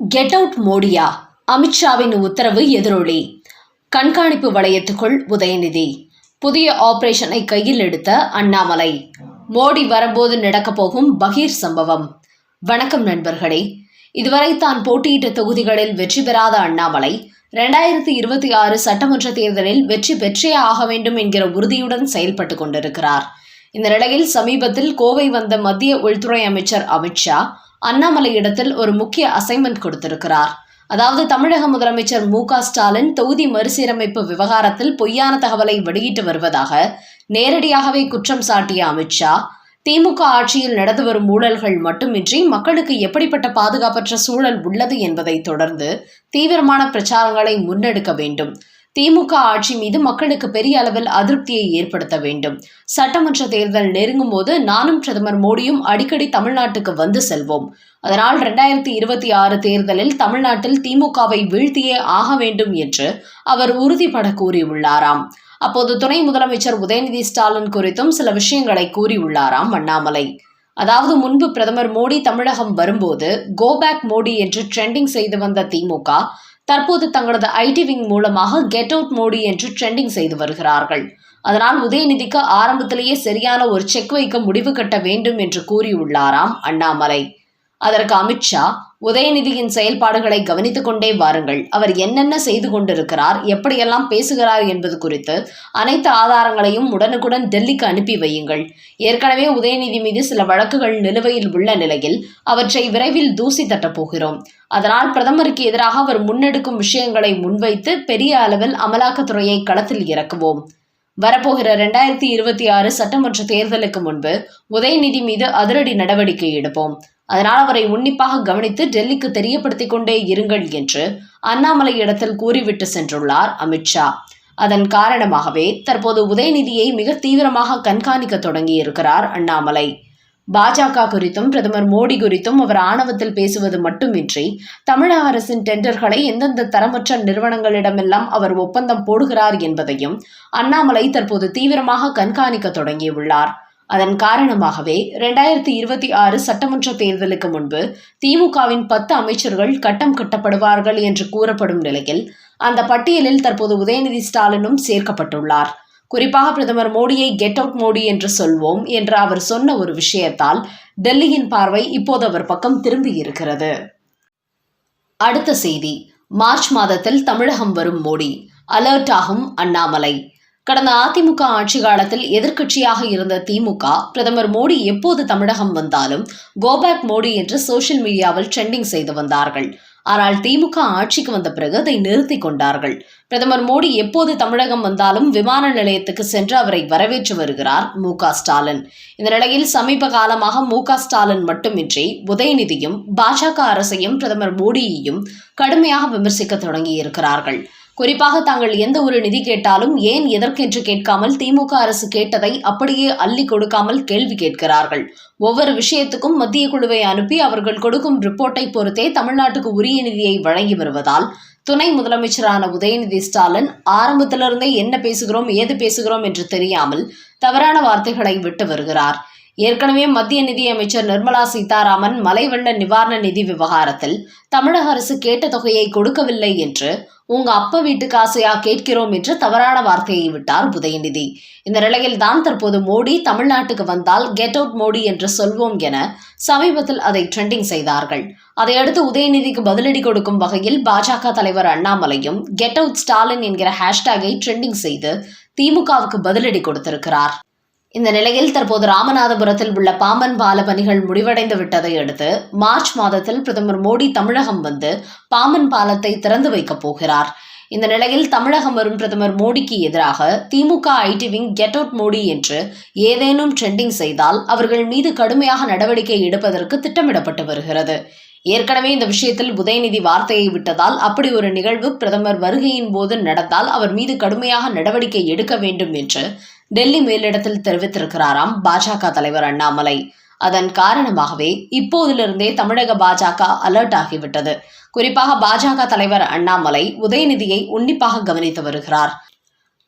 Get out மோடியா. அமித்ஷாவின் உத்தரவு எதிரொலி. கண்காணிப்பு வளையத்துக்குள் உதயநிதி. புதிய ஆபரேஷனை கையில் எடுத்த அண்ணாமலை. மோடி வரும்போது நடக்கப் போகும் பகீர் சம்பவம். வணக்கம் நண்பர்களே. இதுவரை தான் போட்டியிட்ட தொகுதிகளில் வெற்றி பெறாத அண்ணாமலை இரண்டாயிரத்தி இருபத்தி ஆறு சட்டமன்ற தேர்தலில் வெற்றி பெற்றே ஆக வேண்டும் என்கிற உறுதியுடன் செயல்பட்டு கொண்டிருக்கிறார். இந்த நிலையில் சமீபத்தில் கோவை வந்த மத்திய உள்துறை அமைச்சர் அமித்ஷா அண்ணாமலை இடத்தில் ஒரு முக்கிய அசைன்மெண்ட் கொடுத்திருக்கிறார். அதாவது தமிழக முதலமைச்சர் மு ஸ்டாலின் தொகுதி மறுசீரமைப்பு விவகாரத்தில் பொய்யான தகவலை வெளியிட்டு வருவதாக நேரடியாகவே குற்றம் சாட்டிய அமித்ஷா திமுக ஆட்சியில் நடந்து வரும் ஊழல்கள் மட்டுமின்றி மக்களுக்கு எப்படிப்பட்ட பாதுகாப்பற்ற சூழல் உள்ளது என்பதை தொடர்ந்து தீவிரமான பிரச்சாரங்களை முன்னெடுக்க வேண்டும். திமுக ஆட்சி மீது மக்களுக்கு பெரிய அளவில் அதிருப்தியை ஏற்படுத்த வேண்டும். சட்டமன்ற தேர்தல் நெருங்கும் போது நானும் பிரதமர் மோடியும் அடிக்கடி தமிழ்நாட்டுக்கு வந்து செல்வோம். அதனால் இரண்டாயிரத்தி இருபத்தி ஆறு தேர்தலில் தமிழ்நாட்டில் திமுகவை வீழ்த்தியே ஆக வேண்டும் என்று அவர் உறுதிபட கூறியுள்ளாராம். அப்போது துணை முதலமைச்சர் உதயநிதி ஸ்டாலின் குறித்தும் சில விஷயங்களை கூறியுள்ளாராம் அண்ணாமலை. அதாவது முன்பு பிரதமர் மோடி தமிழகம் வரும்போது கோபேக் மோடி என்று ட்ரெண்டிங் செய்து வந்த திமுக தற்போது தங்களது ஐடி விங் மூலமாக கெட் அவுட் மோடி என்று ட்ரெண்டிங் செய்து வருகிறார்கள். அதனால் உதயநிதிக்கு ஆரம்பத்திலேயே சரியான ஒரு செக் வைக்க முடிவு கட்ட வேண்டும் என்று கூறியுள்ளாராம் அண்ணாமலை. அதற்கு அமித்ஷா உதயநிதியின் செயல்பாடுகளை கவனித்துக் கொண்டே வாருங்கள். அவர் என்னென்ன செய்து கொண்டிருக்கிறார் எப்படியெல்லாம் பேசுகிறார் என்பது குறித்து அனைத்து ஆதாரங்களையும் உடனுக்குடன் டெல்லிக்கு அனுப்பி வையுங்கள். ஏற்கனவே உதயநிதி மீது சில வழக்குகள் நிலுவையில் உள்ள நிலையில் அவற்றை விரைவில் தூசி தட்டப் போகிறோம். அதனால் பிரதமருக்கு எதிராக அவர் முன்னெடுக்கும் விஷயங்களை முன்வைத்து பெரிய அளவில் அமலாக்கத்துறையை களத்தில் இறக்குவோம். வரப்போகிற ரெண்டாயிரத்தி இருபத்தி ஆறு சட்டமன்ற தேர்தலுக்கு முன்பு உதயநிதி மீது அதிரடி நடவடிக்கை எடுப்போம். அதனால் அவரை உன்னிப்பாக கவனித்து டெல்லிக்கு தெரியப்படுத்திக் கொண்டே இருங்கள் என்று அண்ணாமலை இடத்தில் கூறிவிட்டு சென்றுள்ளார் அமித்ஷா அதன் காரணமாகவே தற்போது உதயநிதியை மிக தீவிரமாக கண்காணிக்க தொடங்கியிருக்கிறார் அண்ணாமலை. பாஜக குறித்தும் பிரதமர் மோடி குறித்தும் அவர் ஆணவத்தில் பேசுவது மட்டுமின்றி தமிழக அரசின் டெண்டர்களை எந்தெந்த தரமற்ற நிறுவனங்களிடமெல்லாம் அவர் ஒப்பந்தம் போடுகிறார் என்பதையும் அண்ணாமலை தற்போது தீவிரமாக கண்காணிக்க தொடங்கியுள்ளார். அதன் காரணமாகவே இரண்டாயிரத்தி இருபத்தி ஆறு சட்டமன்ற தேர்தலுக்கு முன்பு திமுகவின் பத்து அமைச்சர்கள் கட்டம் கட்டப்படுவார்கள் என்று கூறப்படும் நிலையில் அந்த பட்டியலில் தற்போது உதயநிதி ஸ்டாலினும் சேர்க்கப்பட்டுள்ளார். குறிப்பாக பிரதமர் மோடியை கெட் அவுட் மோடி என்று சொல்வோம் என்று அவர் சொன்ன ஒரு விஷயத்தால் டெல்லியின் பார்வை இப்போது அவர் பக்கம் திரும்பி இருக்கிறது. அடுத்த செய்தி. மார்ச் மாதத்தில் தமிழகம் வரும் மோடி. அலர்ட் ஆகும் அண்ணாமலை. கடந்த அதிமுக ஆட்சி காலத்தில் எதிர்க்கட்சியாக இருந்த திமுக பிரதமர் மோடி எப்போது தமிழகம் வந்தாலும் கோபேக் மோடி என்று சோஷியல் மீடியாவில் ட்ரெண்டிங் செய்து வந்தார்கள். ஆனால் திமுக ஆட்சிக்கு வந்த பிறகு அதை நிறுத்தி கொண்டார்கள். பிரதமர் மோடி எப்போது தமிழகம் வந்தாலும் விமான நிலையத்துக்கு சென்று அவரை வரவேற்று வருகிறார் மு ஸ்டாலின். இந்த நிலையில் சமீப காலமாக மு ஸ்டாலின் மட்டுமின்றி உதயநிதியும் பாஜக அரசையும் பிரதமர் மோடியையும் கடுமையாக விமர்சிக்க தொடங்கியிருக்கிறார்கள். குறிப்பாக தாங்கள் எந்த ஒரு நிதி கேட்டாலும் ஏன் எதற்கென்று கேட்காமல் திமுக அரசு கேட்டதை அப்படியே அள்ளி கொடுக்காமல் கேள்வி கேட்கிறார்கள். ஒவ்வொரு விஷயத்துக்கும் மத்திய குழுவை அனுப்பி அவர்கள் கொடுக்கும் ரிப்போர்ட்டை பொறுத்தே தமிழ்நாட்டுக்கு உரிய நிதியை வழங்கி வருவதால் துணை முதலமைச்சரான உதயநிதி ஸ்டாலின் ஆரம்பத்திலிருந்தே என்ன பேசுகிறோம் ஏது பேசுகிறோம் என்று தெரியாமல் தவறான வார்த்தைகளை விட்டு வருகிறார். ஏற்கனவே மத்திய நிதியமைச்சர் நிர்மலா சீதாராமன் மழை வெள்ள நிவாரண நிதி விவகாரத்தில் தமிழக அரசு கேட்ட தொகையை கொடுக்கவில்லை என்று உங்க அப்ப வீட்டு காசையா கேட்கிறோம் என்று தவறான வார்த்தையை விட்டார் உதயநிதி. இந்த நிலையில் தான் தற்போது மோடி தமிழ்நாட்டுக்கு வந்தால் கெட் அவுட் மோடி என்று சொல்வோம் என சமீபத்தில் அதை ட்ரெண்டிங் செய்தார்கள். அதையடுத்து உதயநிதிக்கு பதிலடி கொடுக்கும் வகையில் பாஜக தலைவர் அண்ணாமலையும் கெட் அவுட் ஸ்டாலின் என்கிற ஹேஷ்டேகை ட்ரெண்டிங் செய்து திமுகவுக்கு பதிலடி கொடுத்திருக்கிறார். இந்த நிலையில் தற்போது ராமநாதபுரத்தில் உள்ள பாம்பன் பால பணிகள் முடிவடைந்து விட்டதை அடுத்து மார்ச் மாதத்தில் பிரதமர் மோடி தமிழகம் வந்து பாம்பன் பாலத்தை திறந்து வைக்கப் போகிறார். இந்த நிலையில் தமிழகம் வரும் பிரதமர் மோடிக்கு எதிராக DMK IT wing get out Modi என்று ஏதேனும் ட்ரெண்டிங் செய்தால் அவர்கள் மீது கடுமையாக நடவடிக்கை எடுப்பதற்கு திட்டமிடப்பட்டு வருகிறது. ஏற்கனவே இந்த விஷயத்தில் உதயநிதி வார்த்தையை விட்டதால் அப்படி ஒரு நிகழ்வு பிரதமர் வருகையின் போது நடந்தால் அவர் மீது கடுமையாக நடவடிக்கை எடுக்க வேண்டும் என்று டெல்லி மேலிடத்தில் தெரிவித்திருக்கிறாராம் பாஜக தலைவர் அண்ணாமலை. அதன் காரணமாகவே இப்போதிலிருந்தே தமிழக பாஜக அலர்ட் ஆகிவிட்டது. குறிப்பாக பாஜக தலைவர் அண்ணாமலை உதயநிதியை உன்னிப்பாக கவனித்து வருகிறார்.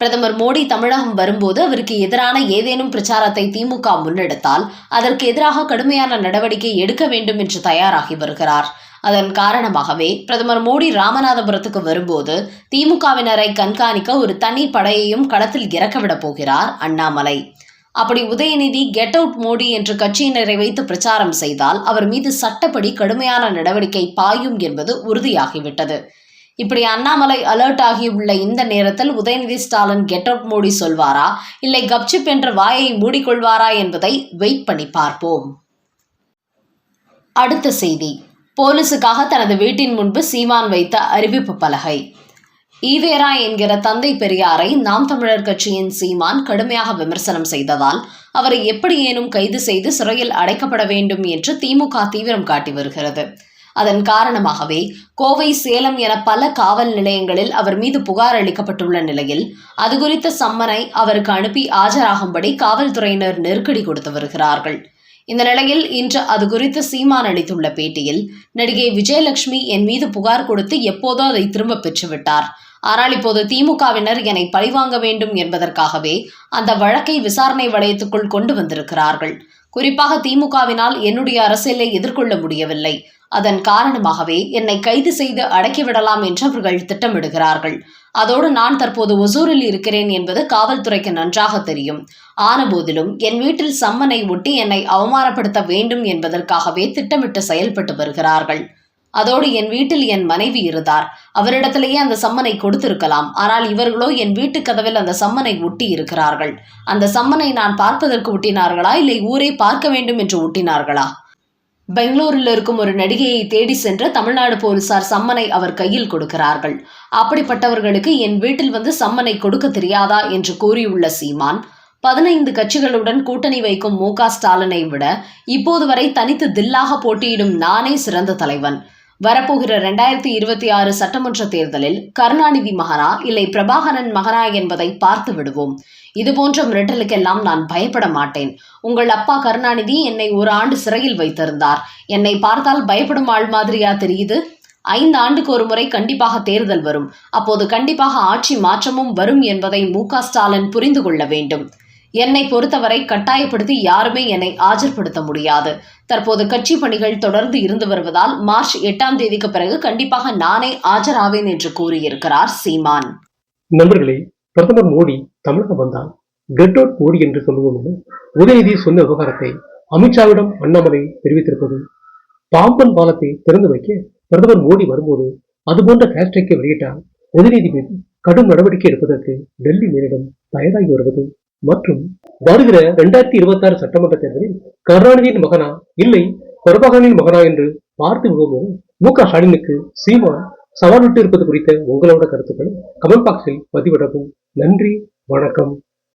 பிரதமர் மோடி தமிழகம் வரும்போது அவருக்கு எதிரான ஏதேனும் பிரச்சாரத்தை திமுக முன்னெடுத்தால் அதற்கு எதிராக கடுமையான நடவடிக்கை எடுக்க வேண்டும் என்று தயாராகி வருகிறார். அதன் காரணமாகவே பிரதமர் மோடி ராமநாதபுரத்துக்கு வரும்போது திமுகவினரை கண்காணிக்க ஒரு தனி படையையும் களத்தில் இறக்கவிடப் போகிறார் அண்ணாமலை. அப்படி உதயநிதி கெட் அவுட் மோடி என்று கட்சியினரை வைத்து பிரச்சாரம் செய்தால் அவர் மீது சட்டப்படி கடுமையான நடவடிக்கை பாயும் என்பது உறுதியாகிவிட்டது. இப்படி அண்ணாமலை அலர்ட் ஆகியுள்ள இந்த நேரத்தில் உதயநிதி ஸ்டாலின் கெட் அவுட் மோடி சொல்வாரா? இல்லை கப்சிப் என்ற வாயை மூடிக்கொள்வாரா என்பதை வெயிட் பண்ணி பார்ப்போம். அடுத்த செய்தி. போலீசுக்காக தனது வீட்டின் முன்பு சீமான் வைத்த அறிவிப்பு பலகை. ஈவேரா என்கிற தந்தை பெரியாரை நாம் தமிழர் கட்சியின் சீமான் கடுமையாக விமர்சனம் செய்ததால் அவரை எப்படியேனும் கைது செய்து சிறையில் அடைக்கப்பட வேண்டும் என்று திமுக தீவிரம் காட்டி வருகிறது. அதன் காரணமாகவே கோவை சேலம் என பல காவல் நிலையங்களில் அவர் மீது புகார் அளிக்கப்பட்டுள்ள நிலையில் அது குறித்த சம்மனை அவருக்கு அனுப்பி ஆஜராகும்படி காவல்துறையினர் நெருக்கடி கொடுத்து வருகிறார்கள். இந்த நிலையில் இன்று அது குறித்து சீமான் அளித்துள்ள பேட்டியில் நடிகை விஜயலட்சுமி என் மீது புகார் கொடுத்து எப்போதோ அதை திரும்ப பெற்றுவிட்டார். ஆனால் இப்போது திமுகவினர் என்னை பழிவாங்க வேண்டும் என்பதற்காகவே அந்த வழக்கை விசாரணை வளையத்துக்குள் கொண்டு வந்திருக்கிறார்கள். குறிப்பாக திமுகவினால் என்னுடைய அரசியலை எதிர்கொள்ள முடியவில்லை. அதன் காரணமாகவே என்னை கைது செய்து அடக்கிவிடலாம் என்று அவர்கள் திட்டமிடுகிறார்கள். அதோடு நான் தற்போது ஒசூரில் இருக்கிறேன் என்பது காவல்துறைக்கு நன்றாக தெரியும். ஆனபோதிலும் என் வீட்டில் சம்மனை ஒட்டி என்னை அவமானப்படுத்த வேண்டும் என்பதற்காகவே திட்டமிட்டு செயல்பட்டு வருகிறார்கள். அதோடு என் வீட்டில் என் மனைவி இருந்தார். அவரிடத்திலேயே அந்த சம்மனை கொடுத்திருக்கலாம். ஆனால் இவர்களோ என் வீட்டு கதவில் அந்த சம்மனை ஒட்டி இருக்கிறார்கள். அந்த சம்மனை நான் பார்ப்பதற்கு ஒட்டினார்களா? இல்லை ஊரை பார்க்க வேண்டும் என்று ஒட்டினார்களா? பெங்களூரில் இருக்கும் ஒரு நடிகையை தேடி சென்று தமிழ்நாடு போலீசார் சம்மனை அவர் கையில் கொடுக்கிறார்கள். அப்படிப்பட்டவர்களுக்கு என் வீட்டில் வந்து சம்மனை கொடுக்க தெரியாதா என்று கூறியுள்ள சீமான் பதினைந்து கட்சிகளுடன் கூட்டணி வைக்கும் மு க ஸ்டாலினை விட இப்போது வரை தனித்து தில்லாக போட்டியிடும் நானே சிறந்த தலைவன். வரப்போகிற ரெண்டாயிரத்தி இருபத்தி ஆறு சட்டமன்ற தேர்தலில் கருணாநிதி மகனா இல்லை பிரபாகரன் மகனா என்பதை பார்த்து விடுவோம். இதுபோன்ற மிரட்டலுக்கெல்லாம் நான் பயப்பட மாட்டேன். உங்கள் அப்பா கருணாநிதி என்னை ஒரு ஆண்டு சிறையில் வைத்திருந்தார். என்னை பார்த்தால் பயப்படும் ஆள் மாதிரியா தெரியுது? ஐந்து ஆண்டுக்கு ஒரு முறை கண்டிப்பாக தேர்தல் வரும். அப்போது கண்டிப்பாக ஆட்சி மாற்றமும் வரும் என்பதை மு ஸ்டாலின் புரிந்து கொள்ள வேண்டும். என்னை பொறுத்தவரை கட்டாயப்படுத்தி யாருமே என்னை ஆஜர்படுத்த முடியாது. தற்போது கட்சி பணிகள் தொடர்ந்து இருந்து வருவதால் மார்ச் எட்டாம் தேதிக்கு பிறகு கண்டிப்பாக நானே ஆஜராவேன் என்று கூறியிருக்கிறார் சீமான். நண்பர்களே பிரதமர் மோடி தமிழகம் வந்தால் கெட் அவுட் மோடி என்று சொல்லுவோம் என உதயநிதி சொன்ன விவகாரத்தை அமித்ஷாவிடம் அண்ணாமலை தெரிவித்திருப்பது பாம்பன் பாலத்தை திறந்து வைக்க பிரதமர் மோடி வரும்போது அதுபோன்ற ஹேஷ்டேக்கை வெளியிட்டால் உதயநிதி மீது கடும் நடவடிக்கை எடுப்பதற்கு டெல்லி மேலிடம் தயாராகி வருவது மற்றும் வருகிற இரண்டாயிரத்தி இருபத்தி ஆறு சட்டமன்ற தேர்தலில் கருணாநிதியின் மகனா இல்லை பிரபாகரனின் மகனா என்று பார்த்து விடுவோம். மு. க. ஸ்டாலினுக்கு சீமான் சவால் விட்டு இருப்பது குறித்த உங்களோட கருத்துக்கள் கமெண்ட் பாக்ஸில் பதிவிடவும். நன்றி வணக்கம்.